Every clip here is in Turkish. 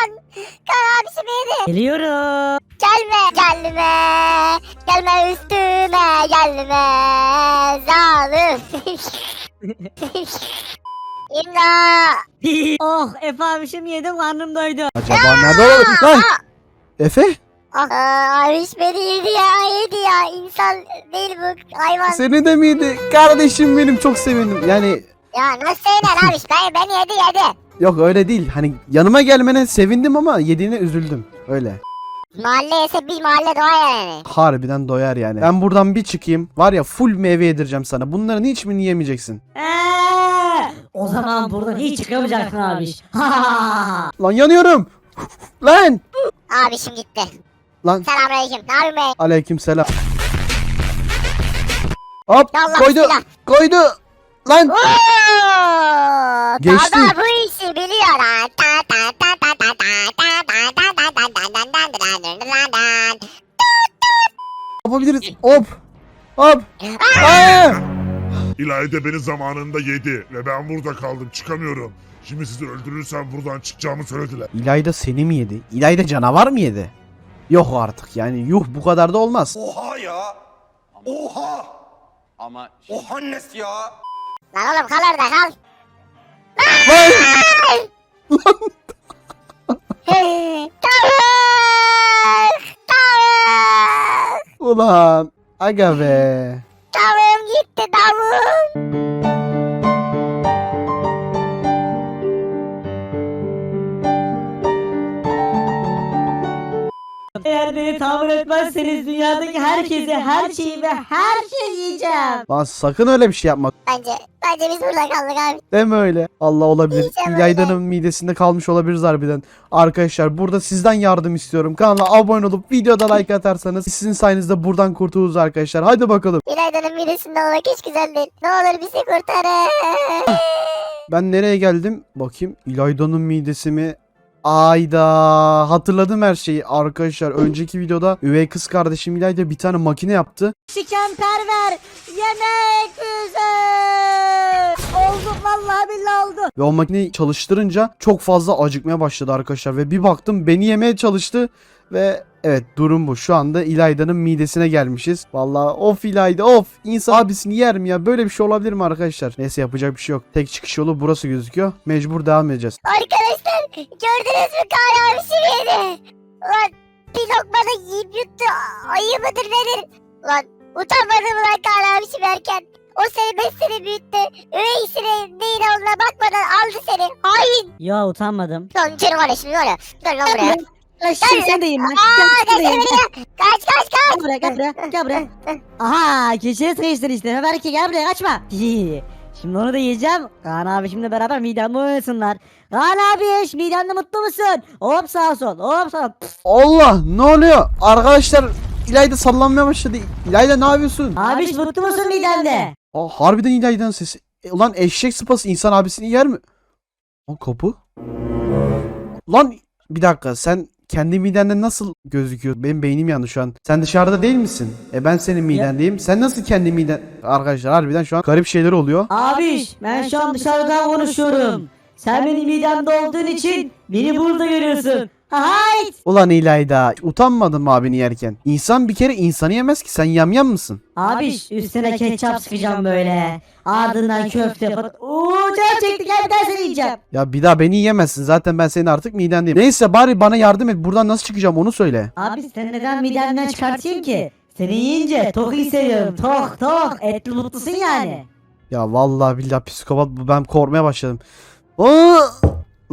kan. Kan abisi beni. Geliyorum. Gelme. Gelme. Gelme üstüme. Gelme. Zalim. İmdat. oh Efe abişim yedim karnım doydu. Acaba nerede olabilir? Lan! Efe? Ah, abiş beni yedi ya yedi ya. İnsan değil bu hayvan. Seni de miydi? Kardeşim benim çok sevindim. Yani Ya nasıl yener abiş? Ben, beni yedi yedi. Yok öyle değil. Hani yanıma gelmene sevindim ama yediğine üzüldüm. Öyle. Mahalle yese bir mahalle doğa yani. Harbiden doyar yani. Ben buradan bir çıkayım. Var ya full meyve yedireceğim sana. Bunların hiçbirini yiyemeyeceksin. Eee, o zaman buradan hiç çıkamayacaksın ha. Lan yanıyorum. Lan. Abişim gitti. Lan Selamünaleyküm. Ne yapıyorsun be? aleyküm selam. Hop koydu. bismillah. Koydu. Lan. Geçti. Baba bu işi biliyor ha. Ta ta ta ta ta ta ta ta ta ta ta ta ta ta ta ta ta ta. Yapabiliriz. Hop. Hop. Aa! İlayda beni zamanında yedi ve ben burada kaldım çıkamıyorum. Şimdi sizi öldürürsem buradan çıkacağımı söylediler. İlayda seni mi yedi? İlayda canavar mı yedi? Yok artık yani yuh bu kadar da olmaz. Oha ya. Oha. Ama Oha Nes ya. Lan oğlum kal orada kal. Tavuk! Tavuk! Ulan aga be. Tavuğum gitti tavuğum. Beni tamir etmezseniz dünyadaki herkese her şeyi ve her şeyi yiyeceğim. Lan sakın öyle bir şey yapma. Bence, bence biz burada kaldık abi. Deme öyle. Allah olabilir. Yiyeceğim İlayda'nın midesinde kalmış olabiliriz harbiden. Arkadaşlar burada sizden yardım istiyorum. Kanala abone olup videoda like atarsanız sizin sayenizde buradan kurtuluruz arkadaşlar. Hadi bakalım. İlayda'nın midesinde olmak hiç güzel değil. Ne olur bizi kurtarın. Ben nereye geldim? Bakayım. İlayda'nın midesi mi? Ayda hatırladım her şeyi arkadaşlar önceki videoda üvey kız kardeşim İlayda bir tane makine yaptı Şikenperver yemek güzel. Oldu vallahi billahi oldu. ve o makineyi çalıştırınca çok fazla acıkmaya başladı arkadaşlar ve bir baktım beni yemeye çalıştı ve evet durum bu şu anda İlayda'nın midesine gelmişiz vallahi of İlayda of insan abisini yer mi ya böyle bir şey olabilir mi arkadaşlar neyse yapacak bir şey yok tek çıkış yolu burası gözüküyor mecbur devam edeceğiz Arkadaşlar gördünüz mü Kaan abisi yedi. Ulan bir lokma da yiyip yuttu. Ayı mıdır nedir? Ulan utanmadın mı lan Kaan abisi verken? O seni beş sene büyüttü. Üveysine değil olduğuna bakmadan aldı seni. Hain. Yo utanmadım. Lan içeri var ya şimdi var ya. Gel lan buraya. Lan şimdi sen de yiyin lan. Aa Sen de kaç yiyin. kaç kaç kaç kaç. Gel buraya gel buraya gel buraya. Aha keçiye sıkıştın işte. Belki gel buraya kaçma. Hii. Şimdi onu da yiyeceğim. Kaan abi şimdi beraber midemde oynasınlar. Kaan abi midemde mutlu musun? Hop sağ sol hop sağ Pf, Allah ne oluyor arkadaşlar İlayda sallanmaya başladı İlayda ne yapıyorsun Abi mutlu musun midemde? Aa, harbiden İlayda'nın sesi. E, ulan eşek sıpası insan abisini yer mi? O kapı. Lan bir dakika sen kendi midende nasıl gözüküyor? Benim beynim yandı şu an. Sen dışarıda değil misin? E ben senin midendeyim. Sen nasıl kendi miden... Arkadaşlar harbiden şu an garip şeyler oluyor. Abi ben şu an dışarıdan konuşuyorum. Sen benim midemde olduğun için beni burada görüyorsun. Hayt. Ulan İlayda utanmadın mı abini yerken? İnsan bir kere insanı yemez ki sen yamyam mısın? Abi üstüne ketçap sıkacağım böyle. Ardından köfte falan. Uuu canım çekti gel bir daha seni yiyeceğim. Ya bir daha beni yiyemezsin. Zaten ben senin artık midendeyim. Neyse bari bana yardım et. Buradan nasıl çıkacağım onu söyle. Abi sen neden midemden çıkartayım ki? Seni yiyince tok hissediyorum. Tok tok. Etli mutlusun yani. Ya vallahi billahi psikopat bu. Ben korkmaya başladım. Aa!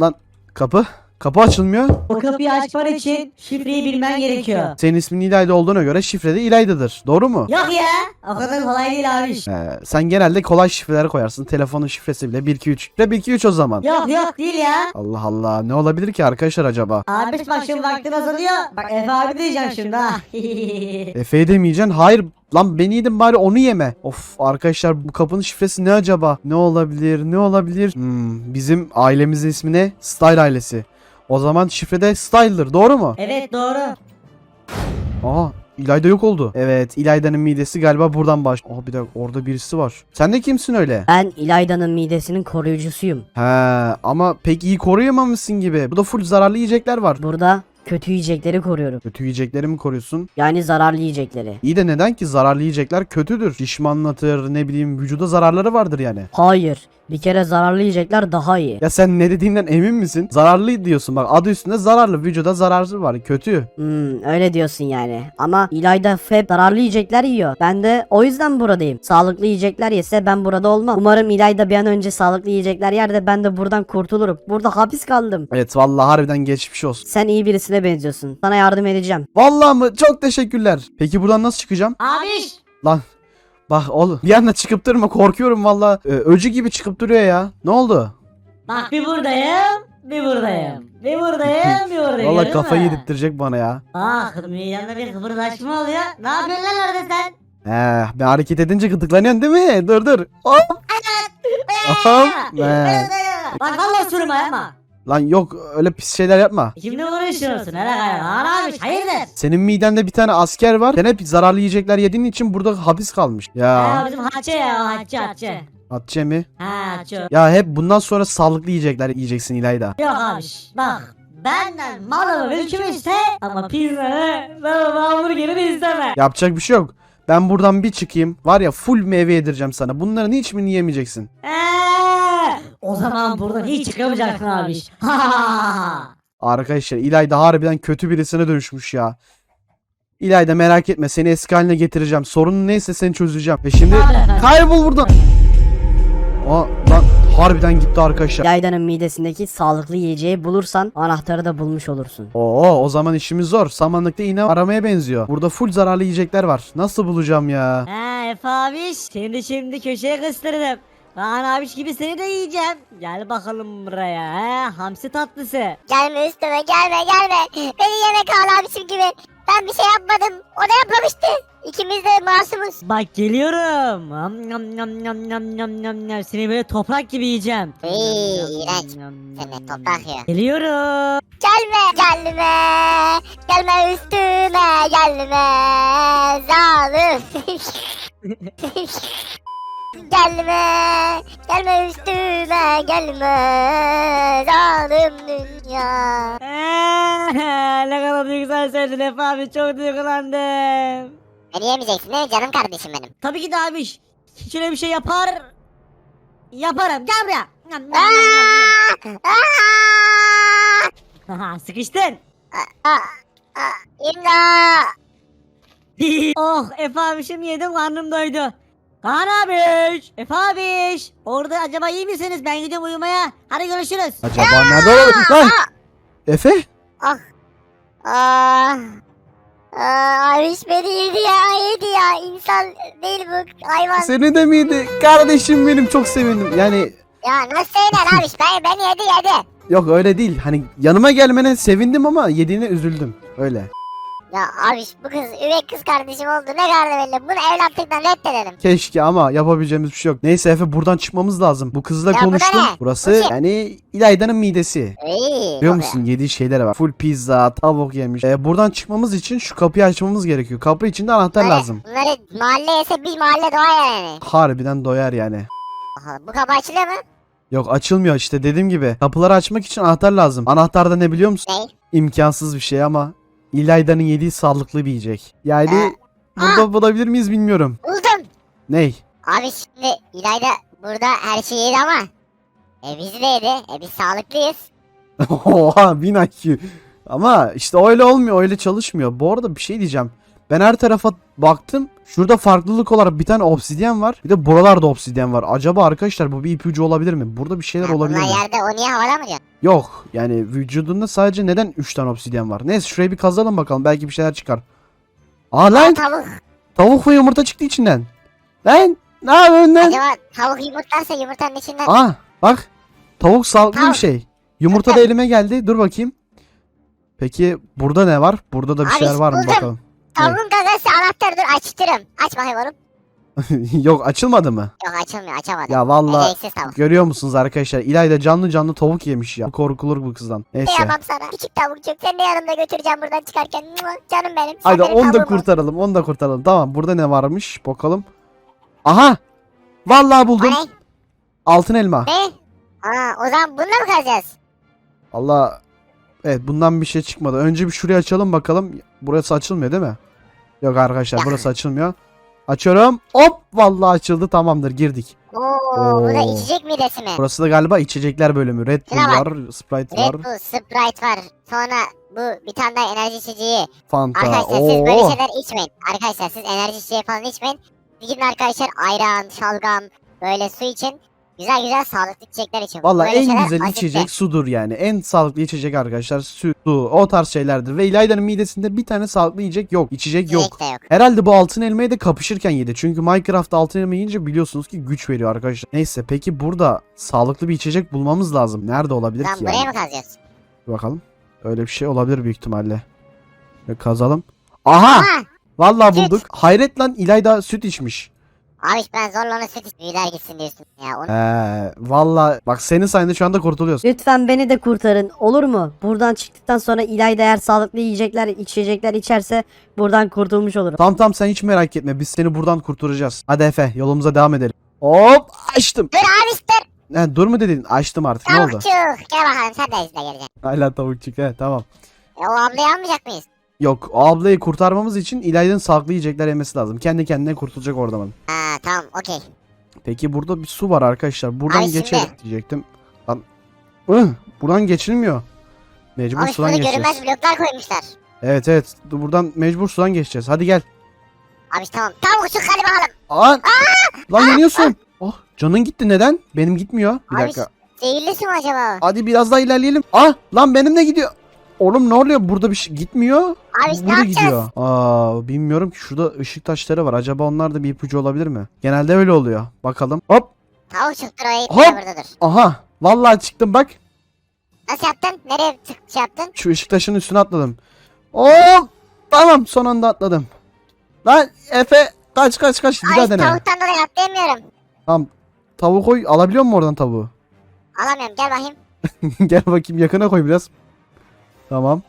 Lan kapı. Kapı açılmıyor. O kapıyı açman için şifreyi bilmen gerekiyor. Senin ismin İlayda olduğuna göre şifre de İlayda'dır. Doğru mu? Yok ya. O kadar kolay değil abi. Ee, sen genelde kolay şifreler koyarsın. Telefonun şifresi bile 123. Şifre 123 o zaman. Yok yok değil ya. Allah Allah. Ne olabilir ki arkadaşlar acaba? Abi bak şimdi vaktin azalıyor. Bak Efe abi diyeceğim şimdi ha. Efe'yi demeyeceksin. Hayır. Lan beni yedin bari onu yeme. Of arkadaşlar bu kapının şifresi ne acaba? Ne olabilir? Ne olabilir? Hmm, bizim ailemizin ismi ne? Style ailesi. O zaman şifrede Style'dır. Doğru mu? evet doğru. Aa İlayda yok oldu. Evet İlayda'nın midesi galiba buradan baş. Oh bir dakika orada birisi var. Sen de kimsin öyle? Ben İlayda'nın midesinin koruyucusuyum. He ama pek iyi koruyamamışsın gibi. Bu da full zararlı yiyecekler var. Burada kötü yiyecekleri koruyorum. Kötü yiyecekleri mi koruyorsun? Yani zararlı yiyecekleri. İyi de neden ki zararlı yiyecekler kötüdür. Şişmanlatır ne bileyim vücuda zararları vardır yani. Hayır. Bir kere zararlı yiyecekler daha iyi. Ya sen ne dediğinden emin misin? Zararlı diyorsun bak adı üstünde zararlı vücuda zararı var kötü. Hmm, öyle diyorsun yani. Ama İlayda hep zararlı yiyecekler yiyor. Ben de o yüzden buradayım. Sağlıklı yiyecekler yese ben burada olmam. Umarım İlayda bir an önce sağlıklı yiyecekler yer de ben de buradan kurtulurum. Burada hapis kaldım. Evet vallahi harbiden geçmiş olsun. Sen iyi birisine benziyorsun. Sana yardım edeceğim. Vallahi mı? Çok teşekkürler. Peki buradan nasıl çıkacağım? Abiş! Lan bak oğlum bir anda çıkıp durma korkuyorum valla. Ee, öcü gibi çıkıp duruyor ya. Ne oldu? Bak bir buradayım, bir buradayım. Bir buradayım, bir buradayım. Valla kafayı yedirttirecek bana ya. Bak midemde bir kıpırdaşma oluyor. Ne yapıyorsun lan orada sen? He, ben hareket edince gıdıklanıyorsun değil mi? Dur dur. Hop. Hop. Bak valla sürüm ayağıma. Lan yok öyle pis şeyler yapma. Kimle uğraşıyorsun? Hele. Ana abi hayırdır? Senin midende bir tane asker var. Sen hep zararlı yiyecekler yediğin için burada hapis kalmış. Ha Ya. bizim Hatice ya Hatice Hatice. Hatice mi? Ha Hatice. Ya hep bundan sonra sağlıklı yiyecekler yiyeceksin İlayda. Yok abi bak. Benden malımı mülkümü iste ama pizzanı ve hamburgerini isteme. Yapacak bir şey yok. Ben buradan bir çıkayım. Var ya full meyve yedireceğim sana. Bunların hiçbirini yiyemeyeceksin. Eee, o zaman buradan hiç çıkamayacaksın abi. Ha ha ha. Arkadaşlar İlayda harbiden kötü birisine dönüşmüş ya. İlayda merak etme seni eski haline getireceğim. Sorunun neyse seni çözeceğim. Ve şimdi kaybol buradan. Aa lan harbiden gitti arkadaşlar. Yayda'nın midesindeki sağlıklı yiyeceği bulursan anahtarı da bulmuş olursun. Oo o zaman işimiz zor. Samanlıkta iğne aramaya benziyor. Burada full zararlı yiyecekler var. Nasıl bulacağım ya? He Efe abiş seni şimdi köşeye kıstırdım. Kaan abiş gibi seni de yiyeceğim. Gel bakalım buraya he hamsi tatlısı. Gelme üstüme gelme gelme. Beni yeme Kaan abişim gibi. Ben bir şey yapmadım. O da yapmamıştı. İkimiz de masumuz. Bak geliyorum. Nam nam nam nam nam nam nam nam. Seni böyle toprak gibi yiyeceğim. Nam, iğrenç. nam, Sen de nam, toprak ya. Geliyorum. Gelme gelme. Gelme üstüme gelme. Zalim. gelme. Gelme üstüme gelme. Zalim dünya. Ne kadar güzel söyledin Efe abi çok duygulandım. Beni yemeyeceksin değil mi canım kardeşim benim? Tabii ki de abiş. Şöyle bir şey yapar. Yaparım gel buraya. Aa! Aa! Haha, Sıkıştın. Aa! Aa! İmdat! oh Efe abişim yedim karnım doydu. Kaan abiş. Efe abiş. Orada acaba iyi misiniz? Ben gidiyorum uyumaya. Hadi görüşürüz. Acaba nerede olabilir? Lan! Efe? Ah. Ah. Aa, abiş beni yedi ya yedi ya. İnsan değil bu hayvan. Seni de miydi? Kardeşim benim çok sevindim. Yani Ya nasıl yener abiş? Ben, beni yedi yedi. yok öyle değil. Hani yanıma gelmene sevindim ama yediğine üzüldüm. Öyle. Ya abiş bu kız üvey kız kardeşim oldu. Ne kadar belli. Bunu evlatlıktan reddedelim. Keşke ama yapabileceğimiz bir şey yok. Neyse Efe buradan çıkmamız lazım. Bu kızla Ya bu da konuştum. ne? Burası Bu kim? yani İlayda'nın midesi. İyi. Biliyor musun yediği şeylere bak. Full pizza, tavuk yemiş. Ee, buradan çıkmamız için şu kapıyı açmamız gerekiyor. Kapı için de anahtar lazım. bunları mahalle yese bir mahalle doğar yani. Harbiden doyar yani. Aha, bu kapı açılıyor mu? Yok açılmıyor işte dediğim gibi. Kapıları açmak için anahtar lazım. Anahtar da ne biliyor musun? Ne? İmkansız bir şey ama İlayda'nın yediği sağlıklı bir yiyecek. Yani Ee, burada bulabilir miyiz bilmiyorum. Buldum. Ney? Abi şimdi İlayda burada her şeyi yedi ama. E bizi de yedi. E biz sağlıklıyız. Oha 1000 IQ. Ama işte öyle olmuyor öyle çalışmıyor. Bu arada bir şey diyeceğim. Ben her tarafa baktım. Şurada farklılık olarak bir tane obsidyen var. Bir de buralarda obsidyen var. Acaba arkadaşlar bu bir ipucu olabilir mi? Burada bir şeyler olabilir bunlar mi? yerde o niye havada mı diyor? Yok. Yani vücudunda sadece neden 3 tane obsidyen var? Neyse şurayı bir kazalım bakalım. Belki bir şeyler çıkar. Aa lan Tavuk. tavuk ve yumurta çıktı içinden. Lan ne yapıyorsun lan? Acaba tavuk yumurtlarsa yumurtanın içinden. Aa bak. Tavuk sağlıklı bir Tavuk. şey. Yumurta da elime geldi. Dur bakayım. Peki burada ne var? Burada da bir Abi, şeyler var mı buldum. bakalım. Tavuğun gagası anahtar dur açtırım. Aç bakayım oğlum. Yok açılmadı mı? Yok açılmıyor açamadım. Ya Beceriksiz tavuk. görüyor musunuz arkadaşlar? İlayda canlı canlı tavuk yemiş ya. Korkulur bu kızdan. Neyse. Kıyamam sana. Küçük tavukçuk. Seni de yanımda götüreceğim buradan çıkarken. Mua, Canım benim. Sen Haydi benim onu da tavuğum ol. kurtaralım. Onu da kurtaralım. Tamam burada ne varmış? Bakalım. Aha! Vallahi buldum. ne? Altın elma. Ne? Aa, o zaman bununla mı kazacağız? Allah. Evet bundan bir şey çıkmadı. Önce bir şurayı açalım bakalım. Burası açılmıyor değil mi? Yok arkadaşlar Ya. burası açılmıyor. Açıyorum. Hop vallahi açıldı. Tamamdır girdik. Oo, bu da Oo. içecek midesi mi? Burası da galiba içecekler bölümü. Red Bull Şuna bak. var, Sprite var, Red Bull, Sprite var. Sonra bu bir tane daha enerji içeceği. Fanta. Arkadaşlar siz böyle Oo. şeyler içmeyin. Arkadaşlar siz enerji içeceği falan içmeyin. Gidin arkadaşlar ayran, şalgam, böyle su için. Güzel güzel sağlıklı içecekler için. Vallahi Böyle en şeyler güzel asitli. içecek sudur yani. En sağlıklı içecek arkadaşlar süt, su, o tarz şeylerdir. Ve İlayda'nın midesinde bir tane sağlıklı yiyecek yok. İçecek yok. İçecek de yok. Herhalde bu altın elmayı da kapışırken yedi. Çünkü Minecraft'ta altın elma yiyince biliyorsunuz ki güç veriyor arkadaşlar. Neyse peki burada sağlıklı bir içecek bulmamız lazım. Nerede olabilir Lan ki buraya yani? mı kazacağız? Bir Bakalım. Öyle bir şey olabilir büyük ihtimalle. Kazalım. Aha! Aa! Vallahi süt. bulduk. Hayret lan İlayda süt içmiş. Abi ben zorla onu süt büyüler gitsin diyorsun ya. Onu... Ee, vallahi bak senin sayende şu anda kurtuluyorsun. Lütfen beni de kurtarın olur mu? Buradan çıktıktan sonra İlayda eğer sağlıklı yiyecekler, içecekler içerse buradan kurtulmuş olurum. Tamam tamam sen hiç merak etme. Biz seni buradan kurtaracağız. Hadi Efe yolumuza devam edelim. Hop açtım. Dur abi dur. He, dur mu dedin? Açtım artık. Ne oldu? Tavukçuk. Gel bakalım sen de izle geleceksin. Hala tavukçuk he tamam. E, o ablayı almayacak mıyız? Yok o ablayı kurtarmamız için İlayda'nın sağlıklı yiyecekler yemesi lazım. Kendi kendine kurtulacak oradan. Ha tamam okey. Peki burada bir su var arkadaşlar. Buradan Abi şimdi- geçelim diyecektim. Lan. Ih, buradan geçilmiyor. Mecbur Abi sudan şurada geçeceğiz. görünmez bloklar koymuşlar. Evet evet. Dur, Buradan mecbur sudan geçeceğiz. Hadi gel. Abi tamam. Tavukçuk hadi bakalım. Aa! Lan yanıyorsun. Oh canın gitti neden? Benim gitmiyor. Bir Abi, dakika. Zehirli su mu acaba? Hadi biraz daha ilerleyelim. Ah lan benim de gidiyor. Oğlum ne oluyor? Burada bir şey gitmiyor. Abi ne Burada yapacağız? gidiyor. Aa bilmiyorum ki şurada ışık taşları var. Acaba onlar da bir ipucu olabilir mi? Genelde öyle oluyor. Bakalım. Hop. Tavukçuktur o Hop. eğitimde buradadır. Aha. Vallahi çıktım bak. Nasıl yaptın? Nereye tık şey yaptın? Şu ışık taşının üstüne atladım. Hop. Tamam son anda atladım. Lan Efe kaç kaç kaç. Bir Ay daha dene. tavuktan dolayı atlayamıyorum. Tamam. Tavuğu koy. Alabiliyor musun oradan tavuğu? Alamıyorum gel bakayım. Gel bakayım yakına koy biraz. Tamam.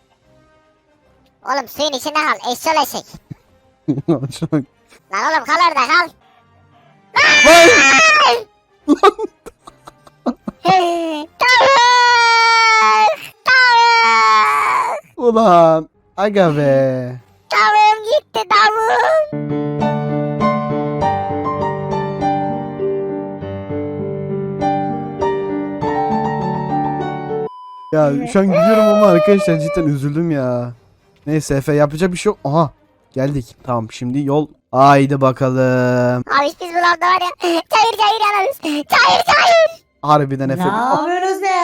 Oğlum suyun içinde kal. Eşşol eşek. Lan oğlum kal orada kal. Vay! Tavuk! Tavuk! Ulan. Aga be. Tavuğum gitti tavuğum. Ya şu an gülüyorum ama arkadaşlar cidden üzüldüm ya. Neyse Efe yapacak bir şey yok. Aha geldik. Tamam şimdi yol. Haydi bakalım. Abi biz bu lavda var ya. Çayır çayır yanarız. Çayır çayır. Harbiden Ne Efe. Ah, yapıyorsunuz ya?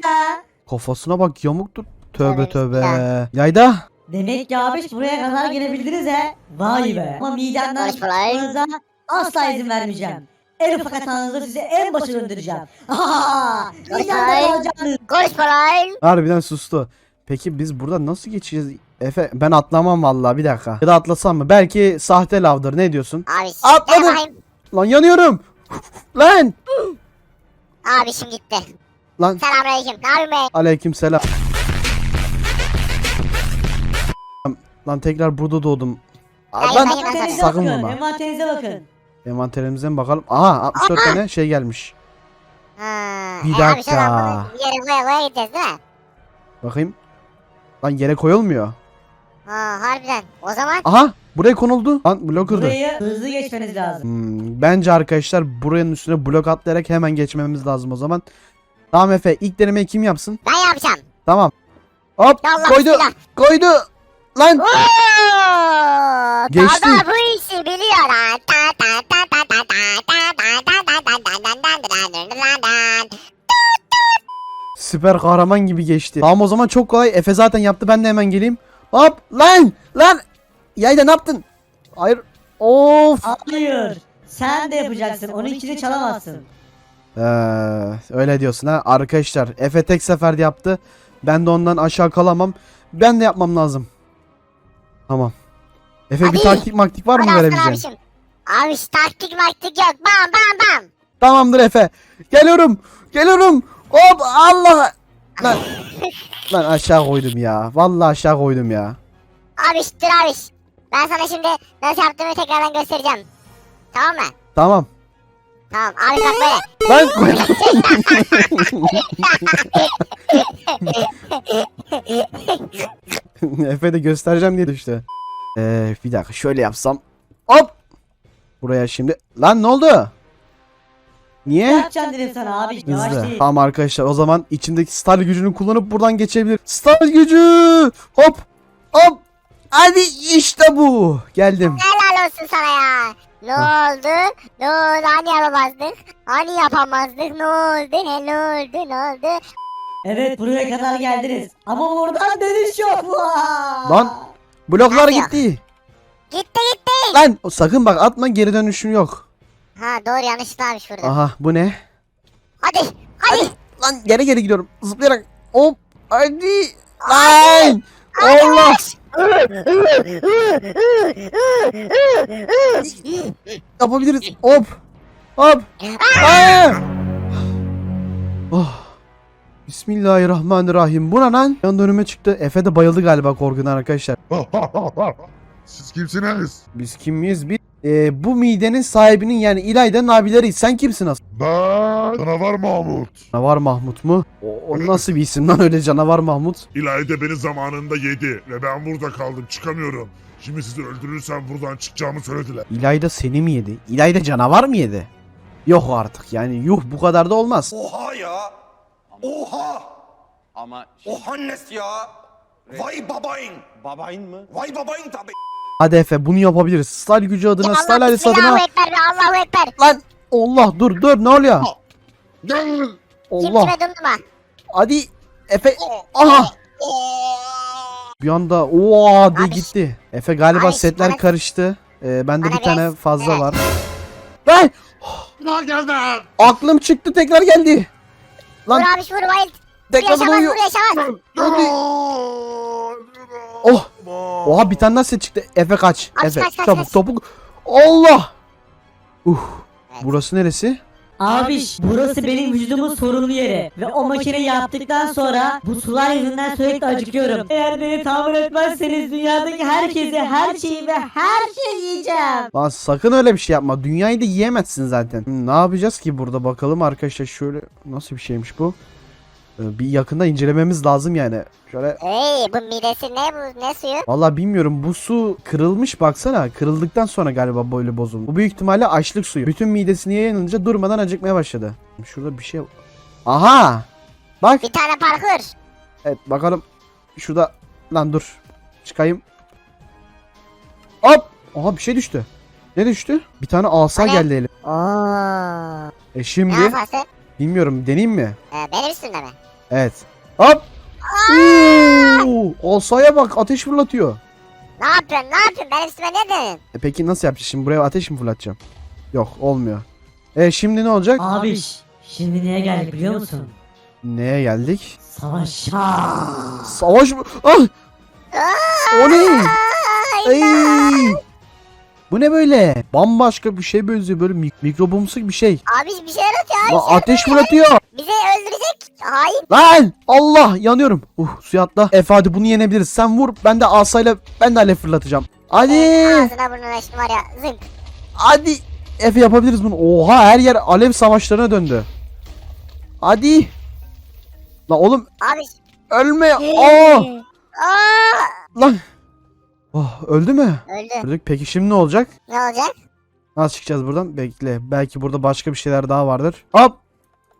kafasına bak yamuktur. Tövbe Tövbe tövbe. bismillah. Yayda. Demek ki abi buraya kadar gelebildiniz he. Vay be. Ama midemden çıkmanıza asla izin vermeyeceğim. En ufak hatanızda sizi en başa döndüreceğim. Ha! Barış Midemden Bulay. alacağınız. Konuşma lan. Harbiden sustu. Peki biz burada nasıl geçeceğiz? Efe ben atlamam vallahi bir dakika. Ya da atlasam mı? Belki sahte lavdır. Ne diyorsun? Abi Atladım. Lan yanıyorum. Lan. Abi şimdi gitti. Lan. Selamünaleyküm. Ne yapıyorsun be? Aleyküm selam. Lan tekrar burada doğdum. Aa, Hayır, Lan hayır, hayır. Sakın bakın. vurma. Envanterinize bakın. Envanterimize mi bakalım? Aha 64 tane şey gelmiş. Ha, Bir e abi dakika. sonra bunu yere koya koya gideceğiz değil mi? Bakayım. Lan yere koyulmuyor. Ha harbiden. O zaman Aha buraya konuldu. Lan blok kırdı. Burayı hızlı geçmeniz lazım. Hmm, bence arkadaşlar buranın üstüne blok atlayarak hemen geçmemiz lazım o zaman. Tamam Efe ilk denemeyi kim yapsın? ben yapacağım. Tamam. Hop Allah koydu. bismillah. Koydu. Lan. Oo! Geçti. Baba bu işi biliyor lan. Ta ta ta ta ta ta ta ta ta ta ta ta ta ta ta ta ta ta. Süper kahraman gibi geçti. Tamam o zaman çok kolay. Efe zaten yaptı ben de hemen geleyim. Hop lan lan. Yayda ne yaptın? Hayır. Of. Hayır. Sen de yapacaksın. Onun içini çalamazsın. Ee, öyle diyorsun ha. Arkadaşlar Efe tek seferde yaptı. Ben de ondan aşağı kalamam. Ben de yapmam lazım. Tamam. Efe bir taktik maktik var mı Hadi aslan verebileceğin? abişim. Abi şu taktik maktik yok. Bam bam bam. Tamamdır Efe. Geliyorum. Geliyorum. Hop Allah. Lan. Lan aşağı koydum ya. Vallahi aşağı koydum ya. Abi dur abi. Ben sana şimdi nasıl yaptığımı tekrardan göstereceğim. Tamam mı? Tamam. Tamam abi bak böyle. Lan. Efe de göstereceğim diye düştü. Ee, bir dakika şöyle yapsam. Hop. Buraya şimdi. Lan ne oldu? Ne Niye? yapacaksın dedim sana abi. Yavaş Hızlı. değil. Tamam arkadaşlar o zaman içindeki star gücünü kullanıp buradan geçebilir. Star gücü! Hop! Hop! Hadi işte bu. Geldim. Helal olsun sana ya. Ne oldu? Ne oldu? Hani yapamazdık? Hani yapamazdık? Ne oldu? He ne oldu? Ne oldu? Evet buraya kadar geldiniz. Ama buradan dönüş yok. Vaa! Lan. Bloklar Nasıl yok? gitti. Gitti gitti. Lan o sakın bak atma geri dönüşün yok. Ha doğru yanlışlıklarmış burada. Aha bu ne? Hadi. Hadi. Lan geri geri gidiyorum. Zıplayarak. Hop. Hadi. Lan. Allah. Yapabiliriz. Hop. Hop. Aa! Oh. Bismillahirrahmanirrahim. Bu ne lan? Yan önüme çıktı. Efe de bayıldı galiba korkudan arkadaşlar. Siz kimsiniz? Biz kim miyiz? Biz Ee, bu midenin sahibinin yani İlayda'nın abileriyiz. Sen kimsin aslında? Ben canavar Mahmut. Canavar Mahmut mu? O, o nasıl bir isim lan öyle Canavar Mahmut? İlayda beni zamanında yedi ve ben burada kaldım çıkamıyorum. Şimdi sizi öldürürsem buradan çıkacağımı söylediler. İlayda seni mi yedi? İlayda canavar mı yedi? Yok artık yani yuh bu kadar da olmaz. Oha ya. Oha. Ama Oha nes ya. Vay babayın. babayın mı? Vay babayın tabi. Hadi Efe bunu yapabiliriz. Stal gücü adına, Stal Allah ailesi Allahu adına. Ekber be Allahu Ekber. Lan Allah dur dur ne oluyor? Kim Allah kime dumduma? hadi Efe aha bir anda ooo diye Abi- gitti. Efe galiba Abi, setler bana- karıştı. Ee, bende Bana bir tane biraz- fazla evet. var. Lan Daha geldim. aklım çıktı tekrar geldi. Lan Vur abi vur bayıl. Bu tekrar yaşamaz bu yaşamaz. Oh. Oha bir tane daha set çıktı. Efe kaç. Kaç, Efe kaç, kaç, çabuk kaç. topuk. Allah. Uh. Evet. Burası neresi? Abiş burası benim vücudumun sorunlu yeri. Ve o makineyi yaptıktan sonra bu sular yüzünden sürekli acıkıyorum. Eğer beni tamir etmezseniz dünyadaki herkesi, her şeyi ve her şeyi yiyeceğim. Lan sakın öyle bir şey yapma. Dünyayı da yiyemezsin zaten. Hmm, ne yapacağız ki burada bakalım arkadaşlar şöyle nasıl bir şeymiş bu? Ee, Bir yakında incelememiz lazım yani. Şöyle Ey bu midesi ne bu ne suyu? Valla bilmiyorum bu su kırılmış baksana. Kırıldıktan sonra galiba böyle bozuldu. Bu büyük ihtimalle açlık suyu. Bütün midesine yayılınca durmadan acıkmaya başladı. Şurada bir şey Aha! Bak. Bir tane parkur. Evet bakalım. Şurada. Lan dur. Çıkayım. Hop. Aha bir şey düştü. Ne düştü? Bir tane asa ne? geldi elim. Oo. E Ne şimdi yapası? Bilmiyorum deneyeyim mi? Ee, benim üstümde mi? Evet. Hop. Oo, asaya bak ateş fırlatıyor. Ne yapıyorsun ne yapıyorsun benim üstüme ne dedin? E peki nasıl yapacağız şimdi buraya ateş mi fırlatacağım? Yok olmuyor. E şimdi ne olacak? Abiş şimdi neye geldik biliyor musun? Neye geldik? Savaşa. Savaş mı? Ah! O ne? Ay! Bu ne böyle? Bambaşka bir şey benziyor böyle mik- mikrobumsu bir şey. Abi bir şeyler atıyor abi. Lan ateş fırlatıyor. Bizi öldürecek. Hayır. Lan! Allah yanıyorum. Uh suya atla. Efe hadi bunu yenebiliriz. Sen vur ben de asayla ben de alev fırlatacağım. Hadi. Ağzına burnuna şimdi var ya zınk. Hadi. Efe yapabiliriz bunu. Oha her yer alev savaşlarına döndü. Hadi. Lan oğlum Abi. ölme. Aa! Aa! Lan. Oh, öldü mü? Öldü. Öldük. Peki şimdi ne olacak? Ne olacak? Nasıl çıkacağız buradan? Bekle. Belki burada başka bir şeyler daha vardır. Hop.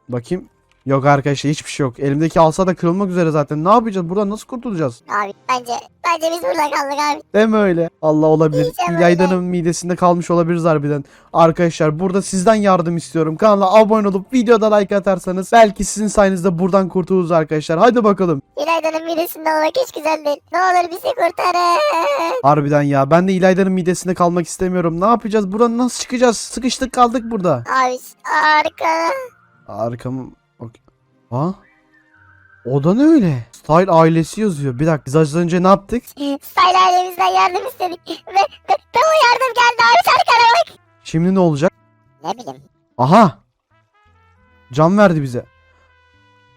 Bakayım. Yok arkadaşlar hiçbir şey yok. Elimdeki alsa da kırılmak üzere zaten. Ne yapacağız? Buradan nasıl kurtulacağız? Abi bence bence biz burada kaldık abi. Mi öyle? Allah olabilir. İyice böyle. İlayda'nın midesinde kalmış olabiliriz harbiden. Arkadaşlar burada sizden yardım istiyorum. Kanala abone olup videoda like atarsanız belki sizin sayenizde buradan kurtuluruz arkadaşlar. Hadi bakalım. İlayda'nın midesinde olmak hiç güzel değil. Ne olur bizi kurtarın. Harbiden ya. Ben de İlayda'nın midesinde kalmak istemiyorum. Ne yapacağız? Buradan nasıl çıkacağız? Sıkıştık kaldık burada. Abi harika. Arkamı. Ha? O da ne öyle? Style ailesi yazıyor. Bir dakika biz az önce ne yaptık? Style ailemizden yardım istedik. Ve, ve, ve o yardım geldi abi bak. Şimdi ne olacak? Ne bileyim. Aha. Cam verdi bize.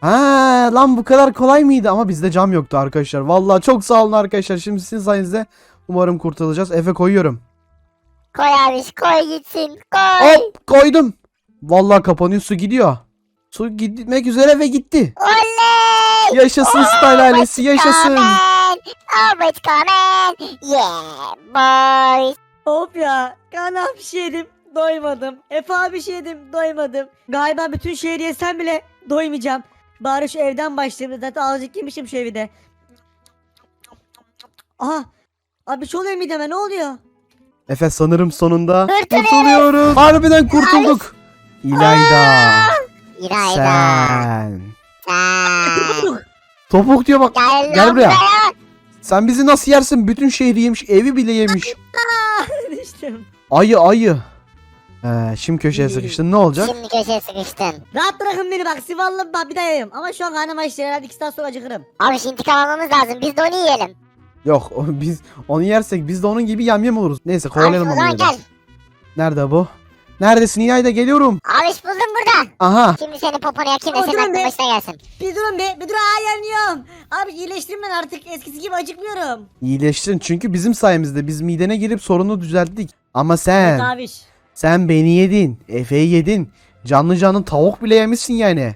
Ha lan bu kadar kolay mıydı ama bizde cam yoktu arkadaşlar. Vallahi çok sağ olun arkadaşlar. Şimdi sizin sayenizde umarım kurtulacağız. Efe koyuyorum. Koy abi koy gitsin koy. Hop koydum. Vallahi kapanıyor su gidiyor. Su gitmek üzere ve gitti. Oley. Yaşasın Style ailesi yaşasın. Coming. Oh coming. Yeah boys. Hop ya. Şey yedim. Doymadım. Efe abi bir şey yedim. Doymadım. Galiba bütün şehri yesem bile doymayacağım. Bari şu evden başlayayım. Zaten azıcık yemişim şu evi de. Aha. Abi şey oluyor mideme ne oluyor? Efe sanırım sonunda Kurtuluyoruz. kurtuluyoruz. Harbiden kurtulduk. İlayda. İlayda. Sen. Sen. Topuk diyor bak. Gel, Gel lan buraya. Sen bizi nasıl yersin? Bütün şehri yemiş, evi bile yemiş. Düştüm. Ayı ayı. Ee, şimdi köşeye sıkıştın ne olacak? Şimdi köşeye sıkıştın. Rahat bırakın beni bak Sivalı bak bir daha yiyeyim. Ama şu an karnım açtı herhalde iki saat sonra acıkırım. Abi şimdi intikam almamız lazım. Biz de onu yiyelim. Yok o- biz onu yersek biz de onun gibi yamyam oluruz. Neyse kovalayalım onu. gel. Nerede bu? Neredesin İlayda geliyorum. Abi burada. Aha. Şimdi senin poponu yakayım da Oturun senin aklın be. başına gelsin. Bir durun be bir dur aa yanıyorum. Abi iyileştim ben artık eskisi gibi acıkmıyorum. İyileştin çünkü bizim sayemizde biz midene girip sorunu düzelttik. Ama sen, Evet abiş. sen beni yedin. Efe'yi yedin. Canlı canlı tavuk bile yemişsin yani.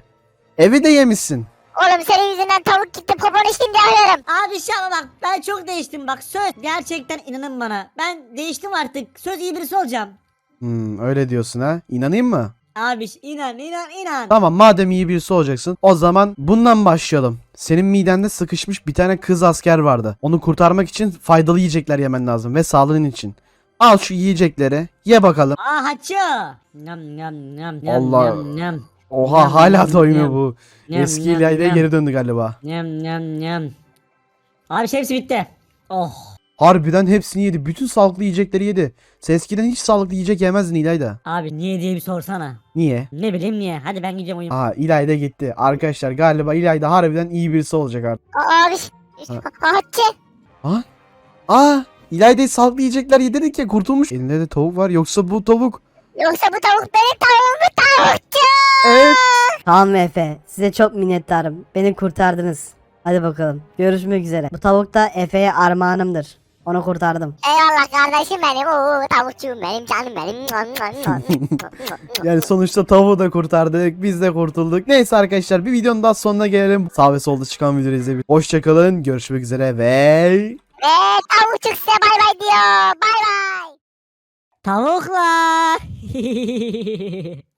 Evi de yemişsin. Oğlum senin yüzünden tavuk gitti poponu şimdi arıyorum. Abi an bak ben çok değiştim bak söz. Gerçekten inanın bana. Ben değiştim artık. Söz iyi birisi olacağım. Hmm, öyle diyorsun ha. İnanayım mı? Abiş inan inan inan. Tamam madem iyi birisi olacaksın o zaman bundan başlayalım. Senin midende sıkışmış bir tane kız asker vardı. Onu kurtarmak için faydalı yiyecekler yemen lazım ve sağlığın için. Al şu yiyecekleri ye bakalım. Aa haçı. Nam nam nam nam Allah. nam nam. Oha Yam, hala yam, doymuyor bu. Yam, Eski yam, İlayda'ya yam. geri döndü galiba. Nam nam nam. Abi şey hepsi bitti. Oh. Harbiden hepsini yedi. Bütün sağlıklı yiyecekleri yedi. Sen eskiden hiç sağlıklı yiyecek yemezdin İlayda. Abi niye diye bir sorsana. Niye? Ne bileyim niye. Hadi ben gideceğim uyum. Aa İlayda gitti. Arkadaşlar galiba İlayda harbiden iyi birisi olacak artık. Aa, Abi. Ha. Hatice. Aa İlayda'yı sağlıklı yiyecekler yedirdik ya kurtulmuş. Elinde de tavuk var yoksa bu tavuk. Yoksa bu tavuk benim tavuğum bu tavukçu. Evet. Tamam Efe. Size çok minnettarım. Beni kurtardınız. Hadi bakalım. Görüşmek üzere. Bu tavuk da Efe'ye armağanımdır. Onu kurtardım. Eyvallah kardeşim benim. Oo, tavukçuğum benim canım benim. Yani sonuçta tavuğu da kurtardık. Biz de kurtulduk. Neyse arkadaşlar bir videonun daha sonuna gelelim. Sağ ve solda çıkan videoları izleyin. Hoşçakalın. Görüşmek üzere ve... Ve tavukçuk size bay bay diyor. Bay bay. Tavuklar.